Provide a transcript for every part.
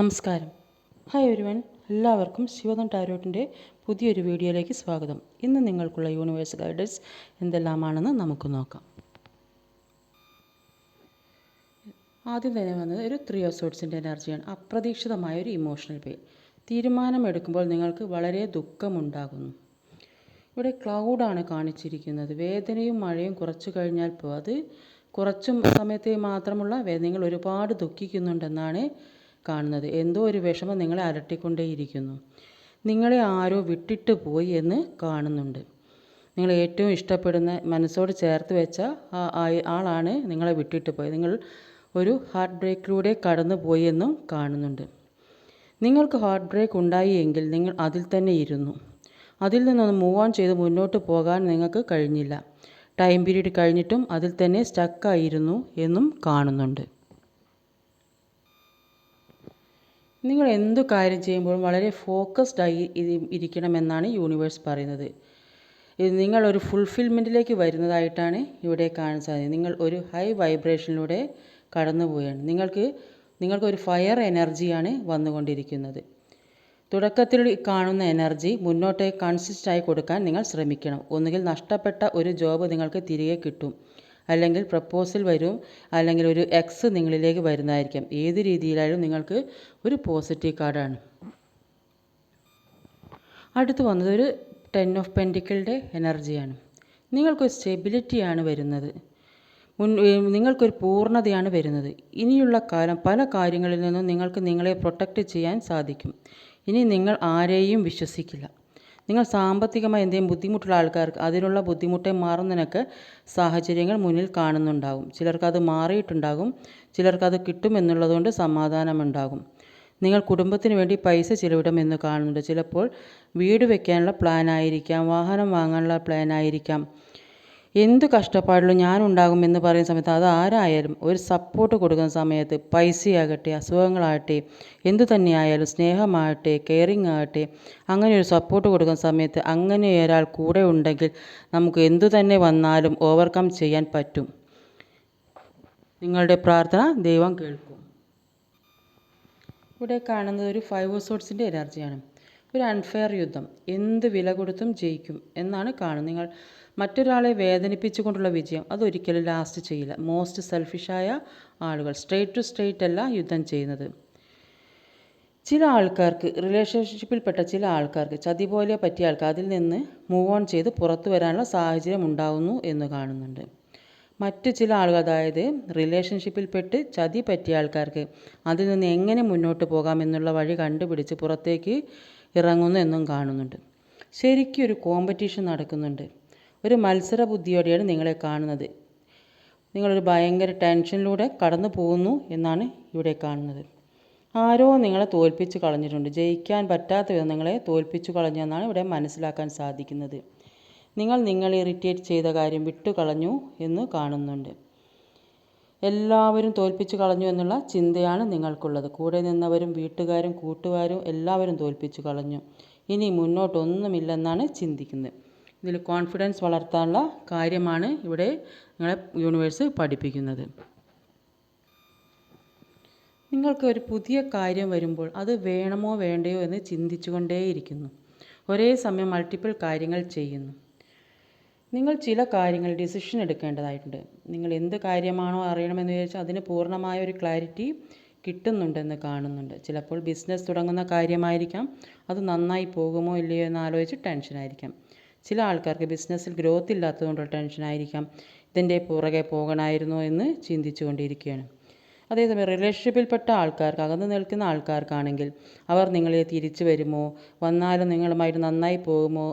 നമസ്കാരം. ഹായ് ഒരുവൻ എല്ലാവർക്കും ശിവദൻ ടാരോട്ടിന്റെ പുതിയൊരു വീഡിയോയിലേക്ക് സ്വാഗതം. ഇന്ന് നിങ്ങൾക്കുള്ള യൂണിവേഴ്സ് ഗൈഡൻസ് എന്തെല്ലാമാണെന്ന് നമുക്ക് നോക്കാം. ആദ്യം തന്നെ വന്നത് ഒരു ത്രീ ഓഫ് സോട്സിന്റെ എനർജിയാണ്. അപ്രതീക്ഷിതമായ ഒരു ഇമോഷണൽ പെയിൻ തീരുമാനമെടുക്കുമ്പോൾ നിങ്ങൾക്ക് വളരെ ദുഃഖമുണ്ടാകുന്നു. ഇവിടെ ക്ലൗഡാണ് കാണിച്ചിരിക്കുന്നത്. വേദനയും മഴയും കുറച്ചു കഴിഞ്ഞാൽ അത് കുറച്ചും സമയത്തെ മാത്രമുള്ള വേദനകൾ ഒരുപാട് ദുഃഖിക്കുന്നുണ്ടെന്നാണ് കാണുന്നത്. എന്തോ ഒരു വിഷമം നിങ്ങളെ അലട്ടിക്കൊണ്ടേയിരിക്കുന്നു. നിങ്ങളെ ആരോ വിട്ടിട്ട് പോയി എന്ന് കാണുന്നുണ്ട്. നിങ്ങൾ ഏറ്റവും ഇഷ്ടപ്പെടുന്ന മനസ്സോട് ചേർത്ത് വെച്ച ആളാണ് നിങ്ങളെ വിട്ടിട്ട് പോയത്. നിങ്ങൾ ഒരു ഹാർട്ട് ബ്രേക്കിലൂടെ കടന്നു പോയി എന്നും കാണുന്നുണ്ട്. നിങ്ങൾക്ക് ഹാർട്ട് ബ്രേക്ക് ഉണ്ടായി എങ്കിൽ നിങ്ങൾ അതിൽ തന്നെ ഇരുന്നു. അതിൽ നിന്നൊന്ന് മൂവ് ഓൺ ചെയ്ത് മുന്നോട്ട് പോകാൻ നിങ്ങൾക്ക് കഴിഞ്ഞില്ല. ടൈം പീരീഡ് കഴിഞ്ഞിട്ടും അതിൽ തന്നെ സ്റ്റക്കായിരുന്നു എന്നും കാണുന്നുണ്ട്. നിങ്ങൾ എന്തു കാര്യം ചെയ്യുമ്പോഴും വളരെ ഫോക്കസ്ഡായി ഇരി- ഇരിക്കണമെന്നാണ് യൂണിവേഴ്സ് പറയുന്നത്. നിങ്ങൾ ഒരു ഫുൾഫിൽമെന്റിലേക്ക് വരുന്നതായിട്ടാണ് ഇവിടെ കാണാൻ സാധിക്കുന്നത്. നിങ്ങൾ ഒരു ഹൈ വൈബ്രേഷനിലൂടെ കടന്നു പോവുകയാണ്. നിങ്ങൾക്ക് നിങ്ങൾക്കൊരു ഫയർ എനർജിയാണ് വന്നുകൊണ്ടിരിക്കുന്നത്. തുടക്കത്തിൽ കാണുന്ന എനർജി മുന്നോട്ടേക്ക് കൺസിസ്റ്റായി കൊടുക്കാൻ നിങ്ങൾ ശ്രമിക്കണം. ഒന്നുകിൽ നഷ്ടപ്പെട്ട ഒരു ജോബ് നിങ്ങൾക്ക് തിരികെ കിട്ടും. അല്ലെങ്കിൽ പ്രപ്പോസൽ വരും അല്ലെങ്കിൽ ഒരു എക്സ് നിങ്ങളിലേക്ക് വരുന്നതായിരിക്കാം. ഏത് രീതിയിലായാലും നിങ്ങൾക്ക് ഒരു പോസിറ്റീവ് കാർഡാണ് അടുത്ത് വന്നത് ഒരു ടെൻ ഓഫ് പെന്റിക്കിളുടെ എനർജിയാണ് നിങ്ങൾക്കൊരു സ്റ്റെബിലിറ്റിയാണ് വരുന്നത്. മുൻ നിങ്ങൾക്കൊരു പൂർണതയാണ് വരുന്നത്. ഇനിയുള്ള കാലം പല കാര്യങ്ങളിൽ നിന്നും നിങ്ങൾക്ക് നിങ്ങളെ പ്രൊട്ടക്റ്റ് ചെയ്യാൻ സാധിക്കും. ഇനി നിങ്ങൾ ആരെയും വിശ്വസിക്കില്ല. നിങ്ങൾ സാമ്പത്തികമായി എന്തെങ്കിലും ബുദ്ധിമുട്ടുള്ള ആൾക്കാർക്ക് അതിനുള്ള ബുദ്ധിമുട്ടെ മാറുന്നതിനൊക്കെ സാഹചര്യങ്ങൾ മുന്നിൽ കാണുന്നുണ്ടാകും. ചിലർക്കത് മാറിയിട്ടുണ്ടാകും. ചിലർക്കത് കിട്ടുമെന്നുള്ളതുകൊണ്ട് സമാധാനമുണ്ടാകും. നിങ്ങൾ കുടുംബത്തിന് വേണ്ടി പൈസ ചിലവിടുമെന്ന് കാണുന്നുണ്ട്. ചിലപ്പോൾ വീട് വയ്ക്കാനുള്ള പ്ലാൻ ആയിരിക്കാം. വാഹനം വാങ്ങാനുള്ള പ്ലാൻ ആയിരിക്കാം. എന്ത് കഷ്ടപ്പാടിലും ഞാനുണ്ടാകുമെന്ന് പറയുന്ന സമയത്ത് അത് ആരായാലും ഒരു സപ്പോർട്ട് കൊടുക്കുന്ന സമയത്ത് പൈസയാകട്ടെ അസുഖങ്ങളാകട്ടെ എന്തു തന്നെയായാലും സ്നേഹമാകട്ടെ കെയറിങ് ആകട്ടെ അങ്ങനെ ഒരു സപ്പോർട്ട് കൊടുക്കുന്ന സമയത്ത് അങ്ങനെ ഒരാൾ കൂടെ ഉണ്ടെങ്കിൽ നമുക്ക് എന്തു തന്നെ വന്നാലും ഓവർകം ചെയ്യാൻ പറ്റും. നിങ്ങളുടെ പ്രാർത്ഥന ദൈവം കേൾക്കും. ഇവിടെ കാണുന്നത് ഒരു ഫൈവ് സോട്സിന്റെ എനർജിയാണ്. ഒരു അൺഫെയർ യുദ്ധം. എന്ത് വില കൊടുത്തും ജയിക്കും എന്നാണ് കാണുന്നത്. നിങ്ങൾ മറ്റൊരാളെ വേദനിപ്പിച്ചുകൊണ്ടുള്ള വിജയം അതൊരിക്കലും ലാസ്റ്റ് ചെയ്യില്ല. മോസ്റ്റ് സെൽഫിഷായ ആളുകൾ സ്ട്രേറ്റ് ടു സ്ട്രേറ്റ് അല്ല യുദ്ധം ചെയ്യുന്നത്. ചില ആൾക്കാർക്ക് റിലേഷൻഷിപ്പിൽപ്പെട്ട ചില ആൾക്കാർക്ക് ചതി പോലെ പറ്റിയ ആൾക്കാർ അതിൽ നിന്ന് മൂവ് ഓൺ ചെയ്ത് പുറത്തു വരാനുള്ള സാഹചര്യം ഉണ്ടാവുന്നു എന്ന് കാണുന്നുണ്ട്. മറ്റ് ചില ആളുകൾ അതായത് റിലേഷൻഷിപ്പിൽപ്പെട്ട് ചതി പറ്റിയ ആൾക്കാർക്ക് അതിൽ നിന്ന് എങ്ങനെ മുന്നോട്ട് പോകാമെന്നുള്ള വഴി കണ്ടുപിടിച്ച് പുറത്തേക്ക് ഇറങ്ങുന്നു എന്നും കാണുന്നുണ്ട്. ശരിക്കും ഒരു കോമ്പറ്റീഷൻ നടക്കുന്നുണ്ട്. ഒരു മത്സര ബുദ്ധിയോടെയാണ് നിങ്ങളെ കാണുന്നത്. നിങ്ങളൊരു ഭയങ്കര ടെൻഷനിലൂടെ കടന്നു പോകുന്നു എന്നാണ് ഇവിടെ കാണുന്നത്. ആരോ നിങ്ങളെ തോൽപ്പിച്ച് കളഞ്ഞിട്ടുണ്ട്. ജയിക്കാൻ പറ്റാത്ത വിധം നിങ്ങളെ തോൽപ്പിച്ചു കളഞ്ഞെന്നാണ് ഇവിടെ മനസ്സിലാക്കാൻ സാധിക്കുന്നത്. നിങ്ങൾ നിങ്ങളെ ഇറിറ്റേറ്റ് ചെയ്ത കാര്യം വിട്ടു കളഞ്ഞു എന്ന് കാണുന്നുണ്ട്. എല്ലാവരും തോൽപ്പിച്ചു കളഞ്ഞു എന്നുള്ള ചിന്തയാണ് നിങ്ങൾക്കുള്ളത്. കൂടെ നിന്നവരും വീട്ടുകാരും കൂട്ടുകാരും എല്ലാവരും തോൽപ്പിച്ചു കളഞ്ഞു. ഇനി മുന്നോട്ടൊന്നുമില്ലെന്നാണ് ചിന്തിക്കുന്നത്. ഇതിൽ കോൺഫിഡൻസ് വളർത്താനുള്ള കാര്യമാണ് ഇവിടെ നിങ്ങളെ യൂണിവേഴ്സ് പഠിപ്പിക്കുന്നത്. നിങ്ങൾക്ക് ഒരു പുതിയ കാര്യം വരുമ്പോൾ അത് വേണമോ വേണ്ടയോ എന്ന് ചിന്തിച്ചുകൊണ്ടേയിരിക്കുന്നു. ഒരേ സമയം മൾട്ടിപ്പിൾ കാര്യങ്ങൾ ചെയ്യുന്നു. നിങ്ങൾ ചില കാര്യങ്ങൾ ഡിസിഷൻ എടുക്കേണ്ടതായിട്ടുണ്ട്. നിങ്ങൾ എന്ത് കാര്യമാണോ അറിയണമെന്ന് വിചാരിച്ചാൽ അതിന് പൂർണമായ ഒരു ക്ലാരിറ്റി കിട്ടുന്നുണ്ടെന്ന് കാണുന്നുണ്ട്. ചിലപ്പോൾ ബിസിനസ് തുടങ്ങുന്ന കാര്യമായിരിക്കാം. അത് നന്നായി പോകുമോ ഇല്ലയോ എന്ന് ആലോചിച്ച് ടെൻഷനായിരിക്കാം ചില ആൾക്കാർക്ക് ബിസിനസ്സിൽ ഗ്രോത്ത് ഇല്ലാത്തതുകൊണ്ടുള്ള ടെൻഷനായിരിക്കാം ഇതിന്റെ പുറകെ പോകണമായിരുന്നോ എന്ന് ചിന്തിച്ചു കൊണ്ടിരിക്കുകയാണ് അതേസമയം റിലേഷൻഷിപ്പിൽപ്പെട്ട ആൾക്കാർക്ക് അകന്നു നിൽക്കുന്ന ആൾക്കാർക്കാണെങ്കിൽ അവർ നിങ്ങളെ തിരിച്ചു വരുമോ? വന്നാലും നിങ്ങളുമായിട്ട് നന്നായി പോകുമോ?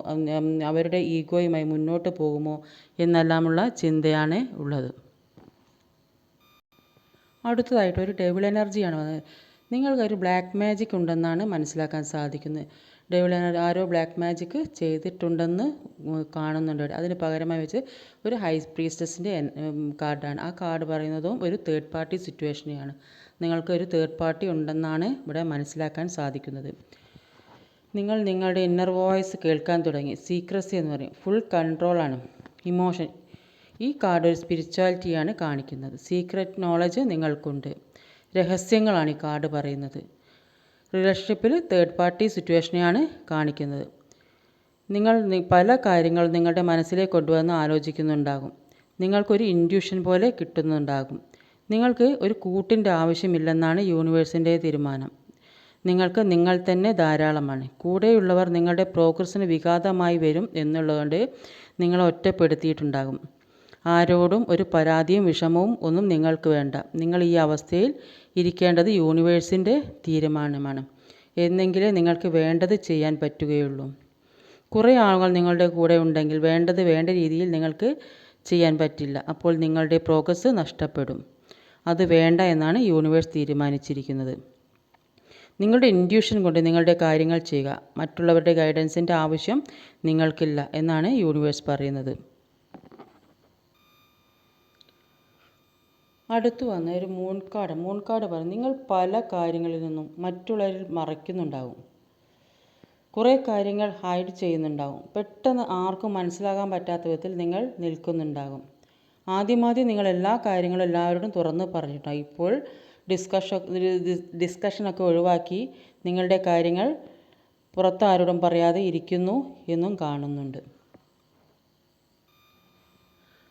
അവരുടെ ഈഗോയുമായി മുന്നോട്ട് പോകുമോ? എന്നെല്ലാമുള്ള ചിന്തയാണ് ഉള്ളത്. അടുത്തതായിട്ട് ഒരു ഡെവിൾ എനർജിയാണ് വന്നത്. നിങ്ങൾക്കൊരു ബ്ലാക്ക് മാജിക് ഉണ്ടെന്നാണ് മനസ്സിലാക്കാൻ സാധിക്കുന്നത്. എനർജി ആരോ ബ്ലാക്ക് മാജിക് ചെയ്തിട്ടുണ്ടെന്ന് കാണുന്നുണ്ട്. അതിന് പകരമായി വെച്ച് ഒരു ഹൈ പ്രീസ്റ്റസിന്റെ കാർഡാണ് ആ കാർഡ് പറയുന്നതും ഒരു തേർഡ് പാർട്ടി സിറ്റുവേഷനെയാണ് നിങ്ങൾക്ക് ഒരു തേർഡ് പാർട്ടി ഉണ്ടെന്നാണ് ഇവിടെ മനസ്സിലാക്കാൻ സാധിക്കുന്നത്. നിങ്ങൾ നിങ്ങളുടെ ഇന്നർ വോയിസ് കേൾക്കാൻ തുടങ്ങി. സീക്രസി എന്ന് പറയും. ഫുൾ കൺട്രോളാണ് ഇമോഷൻ ഈ കാർഡ് ഒരു സ്പിരിച്വാലിറ്റിയാണ് കാണിക്കുന്നത്. സീക്രറ്റ് നോളജ് നിങ്ങൾക്കുണ്ട്. രഹസ്യങ്ങളാണ് ഈ കാർഡ് പറയുന്നത്. റിലേഷൻഷിപ്പിൽ തേർഡ് പാർട്ടി സിറ്റുവേഷനെയാണ് കാണിക്കുന്നത്. നിങ്ങൾ പല കാര്യങ്ങൾ നിങ്ങളുടെ മനസ്സിലേക്ക് കൊണ്ടുവന്ന് ആലോചിക്കുന്നുണ്ടാകും. നിങ്ങൾക്കൊരു ഇൻഡ്യൂഷൻ പോലെ കിട്ടുന്നുണ്ടാകും. നിങ്ങൾക്ക് ഒരു കൂട്ടിന്റെ ആവശ്യമില്ലെന്നാണ് യൂണിവേഴ്സിന്റെ തീരുമാനം. നിങ്ങൾക്ക് നിങ്ങൾ തന്നെ ധാരാളമാണ്. കൂടെയുള്ളവർ നിങ്ങളുടെ പ്രോഗ്രസ്സിന് വിഘാതമായി വരും എന്നുള്ളതുകൊണ്ട് നിങ്ങളെ ഒറ്റപ്പെടുത്തിയിട്ടുണ്ടാകും. ആരോടും ഒരു പരാതിയും വിഷമവും ഒന്നും നിങ്ങൾക്ക് വേണ്ട. നിങ്ങൾ ഈ അവസ്ഥയിൽ ഇരിക്കേണ്ടത് യൂണിവേഴ്സിന്റെ തീരുമാനമാണ്. എന്നെങ്കിലേ നിങ്ങൾക്ക് വേണ്ടത് ചെയ്യാൻ പറ്റുകയുള്ളൂ. കുറേ ആളുകൾ നിങ്ങളുടെ കൂടെ ഉണ്ടെങ്കിൽ വേണ്ടത് വേണ്ട രീതിയിൽ നിങ്ങൾക്ക് ചെയ്യാൻ പറ്റില്ല. അപ്പോൾ നിങ്ങളുടെ പ്രോഗ്രസ് നഷ്ടപ്പെടും. അത് വേണ്ട എന്നാണ് യൂണിവേഴ്സ് തീരുമാനിച്ചിരിക്കുന്നത്. നിങ്ങളുടെ ഇൻഡ്യൂഷൻ കൊണ്ട് നിങ്ങളുടെ കാര്യങ്ങൾ ചെയ്യുക. മറ്റുള്ളവരുടെ ഗൈഡൻസിന്റെ ആവശ്യം നിങ്ങൾക്കില്ല എന്നാണ് യൂണിവേഴ്സ് പറയുന്നത്. അടുത്തു വന്ന ഒരു മൂൺകാട് മൂൺകാട് പറഞ്ഞു നിങ്ങൾ പല കാര്യങ്ങളിൽ നിന്നും മറ്റുള്ളവരിൽ മറയ്ക്കുന്നുണ്ടാവും. കുറേ കാര്യങ്ങൾ ഹൈഡ് ചെയ്യുന്നുണ്ടാവും. പെട്ടെന്ന് ആർക്കും മനസ്സിലാകാൻ പറ്റാത്ത വിധത്തിൽ നിങ്ങൾ നിൽക്കുന്നുണ്ടാകും. ആദ്യമാദ്യം നിങ്ങൾ എല്ലാ കാര്യങ്ങളും എല്ലാവരോടും തുറന്ന് പറഞ്ഞിട്ടുണ്ടാകും ഇപ്പോൾ ഡിസ്കഷൻ ഡിസ്കഷനൊക്കെ ഒഴിവാക്കി നിങ്ങളുടെ കാര്യങ്ങൾ പുറത്താരോടും പറയാതെ ഇരിക്കുന്നു എന്നും കാണുന്നുണ്ട്.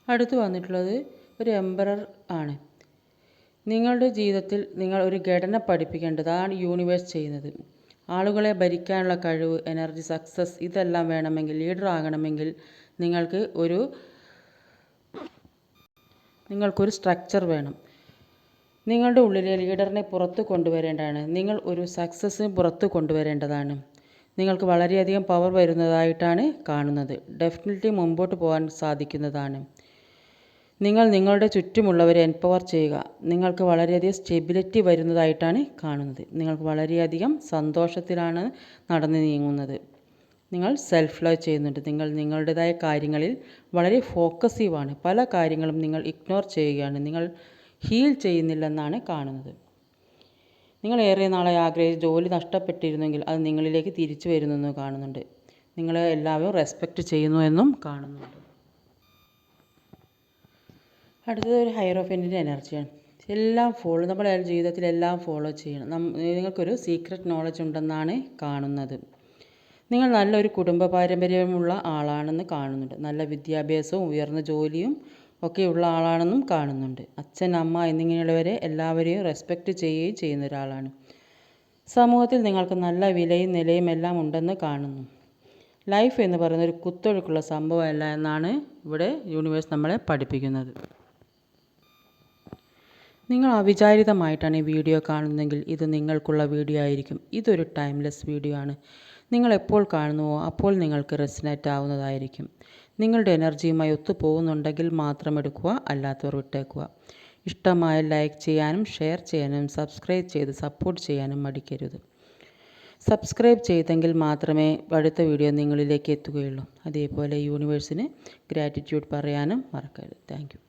അടുത്ത് വന്നിട്ടുള്ളത് ഒരു എംബറർ ആണ്. നിങ്ങളുടെ ജീവിതത്തിൽ നിങ്ങൾ ഒരു ഘടന പഠിപ്പിക്കേണ്ടതാണ് യൂണിവേഴ്സ് ചെയ്യുന്നത്. ആളുകളെ ഭരിക്കാനുള്ള കഴിവ് എനർജി സക്സസ് ഇതെല്ലാം വേണമെങ്കിൽ ലീഡർ ആകണമെങ്കിൽ നിങ്ങൾക്ക് ഒരു നിങ്ങൾക്കൊരു സ്ട്രക്ചർ വേണം. നിങ്ങളുടെ ഉള്ളിലെ ലീഡറിനെ പുറത്ത് കൊണ്ടുവരേണ്ടതാണ്. നിങ്ങൾ ഒരു സക്സസ് പുറത്ത് കൊണ്ടുവരേണ്ടതാണ്. നിങ്ങൾക്ക് വളരെയധികം പവർ വരുന്നതായിട്ടാണ് കാണുന്നത്. ഡെഫിനറ്റ്ലി മുമ്പോട്ട് പോകാൻ സാധിക്കുന്നതാണ്. നിങ്ങൾ നിങ്ങളുടെ ചുറ്റുമുള്ളവരെ എംപവർ ചെയ്യുക. നിങ്ങൾക്ക് വളരെയധികം സ്റ്റെബിലിറ്റി വരുന്നതായിട്ടാണ് കാണുന്നത്. നിങ്ങൾക്ക് വളരെയധികം സന്തോഷത്തിലാണ് നടന്നു നീങ്ങുന്നത്. നിങ്ങൾ സെൽഫ് ലവ് ചെയ്യുന്നുണ്ട്. നിങ്ങൾ നിങ്ങളുടേതായ കാര്യങ്ങളിൽ വളരെ ഫോക്കസീവാണ് പല കാര്യങ്ങളും നിങ്ങൾ ഇഗ്നോർ ചെയ്യുകയാണ്. നിങ്ങൾ ഹീൽ ചെയ്യുന്നില്ലെന്നാണ് കാണുന്നത്. നിങ്ങൾ ഏറെ നാളായി ആഗ്രഹിച്ച് ജോലി നഷ്ടപ്പെട്ടിരുന്നെങ്കിൽ അത് നിങ്ങളിലേക്ക് തിരിച്ചു വരുന്നെന്ന് കാണുന്നുണ്ട്. നിങ്ങളെ എല്ലാവരും റെസ്പെക്റ്റ് ചെയ്യുന്നു എന്നും കാണുന്നുണ്ട്. അടുത്തത് ഒരു ഹൈറോഫെന്റിന്റെ എനർജിയാണ് എല്ലാം ഫോളോ നമ്മുടെ ജീവിതത്തിൽ എല്ലാം ഫോളോ ചെയ്യണം. നിങ്ങൾക്കൊരു സീക്രട്ട് നോളജ് ഉണ്ടെന്നാണ് കാണുന്നത്. നിങ്ങൾ നല്ലൊരു കുടുംബ പാരമ്പര്യമുള്ള ആളാണെന്ന് കാണുന്നുണ്ട്. നല്ല വിദ്യാഭ്യാസവും ഉയർന്ന ജോലിയും ഒക്കെ ഉള്ള ആളാണെന്നും കാണുന്നുണ്ട്. അച്ഛൻ അമ്മ എന്നിങ്ങനെയുള്ളവരെ എല്ലാവരെയും റെസ്പെക്റ്റ് ചെയ്യുകയും ചെയ്യുന്ന ഒരാളാണ്. സമൂഹത്തിൽ നിങ്ങൾക്ക് നല്ല വിലയും നിലയും എല്ലാം ഉണ്ടെന്ന് കാണുന്നു. ലൈഫ് എന്ന് പറയുന്ന ഒരു കുത്തൊഴുക്കുള്ള സംഭവമല്ല എന്നാണ് ഇവിടെ യൂണിവേഴ്സ് നമ്മളെ പഠിപ്പിക്കുന്നത്. നിങ്ങൾ അവിചാരിതമായിട്ടാണ് ഈ വീഡിയോ കാണുന്നതെങ്കിൽ ഇത് നിങ്ങൾക്കുള്ള വീഡിയോ ആയിരിക്കും. ഇതൊരു ടൈംലെസ് വീഡിയോ ആണ്. നിങ്ങൾ എപ്പോൾ കാണുന്നുവോ അപ്പോൾ നിങ്ങൾക്ക് റെസിനേറ്റ് ആവുന്നതായിരിക്കും. നിങ്ങളുടെ എനർജിയുമായി ഒത്തുപോകുന്നുണ്ടെങ്കിൽ മാത്രം എടുക്കുക അല്ലാത്തവർ വിട്ടേക്കുക. ഇഷ്ടമായ ലൈക്ക് ചെയ്യാനും ഷെയർ ചെയ്യാനും സബ്സ്ക്രൈബ് ചെയ്ത് സപ്പോർട്ട് ചെയ്യാനും മടിക്കരുത്. സബ്സ്ക്രൈബ് ചെയ്തെങ്കിൽ മാത്രമേ അടുത്ത വീഡിയോ നിങ്ങളിലേക്ക് എത്തുകയുള്ളൂ. അതേപോലെ യൂണിവേഴ്സിന് ഗ്രാറ്റിറ്റ്യൂഡ് പറയാനും മറക്കരുത്. താങ്ക്